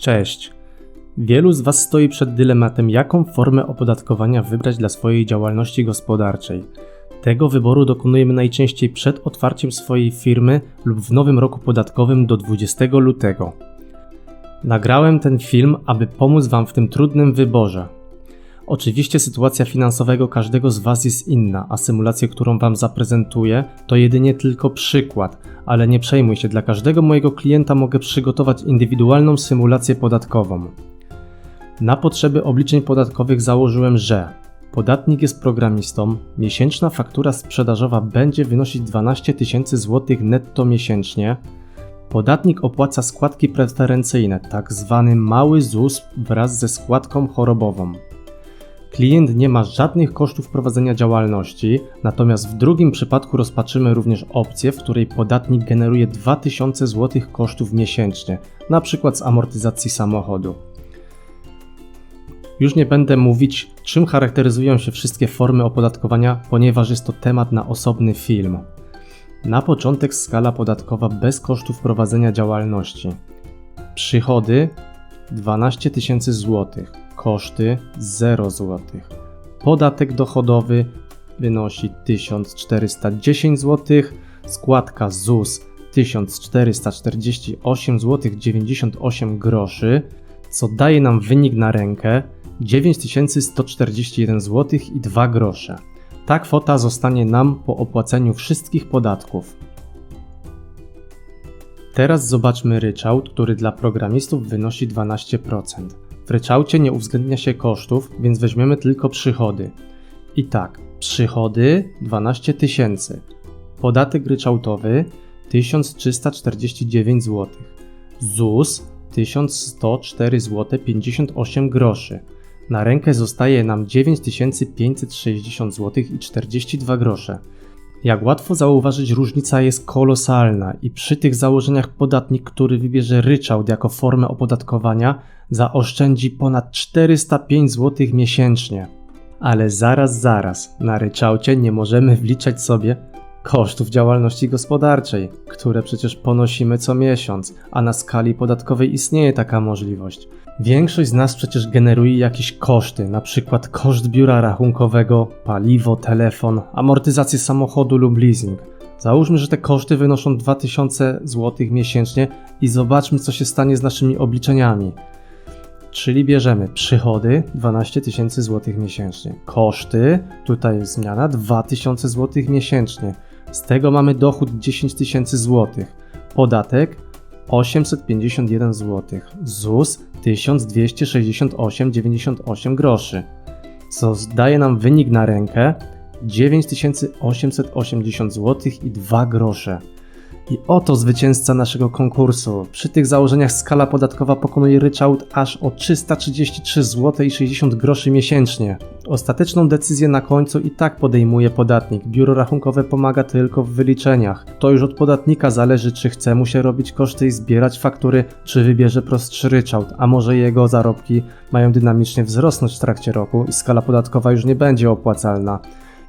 Cześć. Wielu z Was stoi przed dylematem, jaką formę opodatkowania wybrać dla swojej działalności gospodarczej. Tego wyboru dokonujemy najczęściej przed otwarciem swojej firmy lub w nowym roku podatkowym do 20 lutego. Nagrałem ten film, aby pomóc Wam w tym trudnym wyborze. Oczywiście sytuacja finansowego każdego z Was jest inna, a symulację, którą Wam zaprezentuję, to jedynie tylko przykład, ale nie przejmuj się, dla każdego mojego klienta mogę przygotować indywidualną symulację podatkową. Na potrzeby obliczeń podatkowych założyłem, że podatnik jest programistą, miesięczna faktura sprzedażowa będzie wynosić 12 tysięcy złotych netto miesięcznie, podatnik opłaca składki preferencyjne, tak zwany mały ZUS wraz ze składką chorobową. Klient nie ma żadnych kosztów prowadzenia działalności, natomiast w drugim przypadku rozpatrzymy również opcję, w której podatnik generuje 2000 zł kosztów miesięcznie, np. z amortyzacji samochodu. Już nie będę mówić, czym charakteryzują się wszystkie formy opodatkowania, ponieważ jest to temat na osobny film. Na początek skala podatkowa bez kosztów prowadzenia działalności. Przychody 12 tysięcy złotych, koszty 0 zł. Podatek dochodowy wynosi 1410 zł, składka ZUS 1448 zł 98 groszy, co daje nam wynik na rękę 9141 zł i 2 grosze. Ta kwota zostanie nam po opłaceniu wszystkich podatków. Teraz zobaczmy ryczałt, który dla programistów wynosi 12%. Ryczałcie nie uwzględnia się kosztów, więc weźmiemy tylko przychody. I tak, przychody 12 tysięcy, podatek ryczałtowy 1349 zł, ZUS 1104 zł 58 groszy. Na rękę zostaje nam 9560 zł i 42 grosze. Jak łatwo zauważyć, różnica jest kolosalna i przy tych założeniach podatnik, który wybierze ryczałt jako formę opodatkowania, zaoszczędzi ponad 405 zł miesięcznie. Ale zaraz, zaraz, na ryczałcie nie możemy wliczać sobie kosztów działalności gospodarczej, które przecież ponosimy co miesiąc, a na skali podatkowej istnieje taka możliwość. Większość z nas przecież generuje jakieś koszty, przykład koszt biura rachunkowego, paliwo, telefon, amortyzację samochodu lub leasing. Załóżmy, że te koszty wynoszą 2000 zł miesięcznie i zobaczmy, co się stanie z naszymi obliczeniami. Czyli bierzemy przychody 12 tysięcy złotych miesięcznie, koszty, tutaj jest zmiana 2000 zł miesięcznie, z tego mamy dochód 10 tysięcy złotych, podatek 851 zł, ZUS 1268,98 groszy, co daje nam wynik na rękę? 9880 zł i 2 grosze. I oto zwycięzca naszego konkursu. Przy tych założeniach skala podatkowa pokonuje ryczałt aż o 333 zł i 60 groszy miesięcznie. Ostateczną decyzję na końcu i tak podejmuje podatnik. Biuro rachunkowe pomaga tylko w wyliczeniach. To już od podatnika zależy, czy chce mu się robić koszty i zbierać faktury, czy wybierze prostszy ryczałt, a może jego zarobki mają dynamicznie wzrosnąć w trakcie roku i skala podatkowa już nie będzie opłacalna.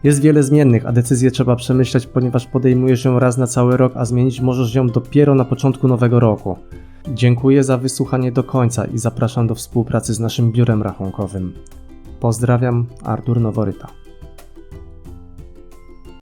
Jest wiele zmiennych, a decyzję trzeba przemyśleć, ponieważ podejmujesz ją raz na cały rok, a zmienić możesz ją dopiero na początku nowego roku. Dziękuję za wysłuchanie do końca i zapraszam do współpracy z naszym biurem rachunkowym. Pozdrawiam, Artur Noworyta.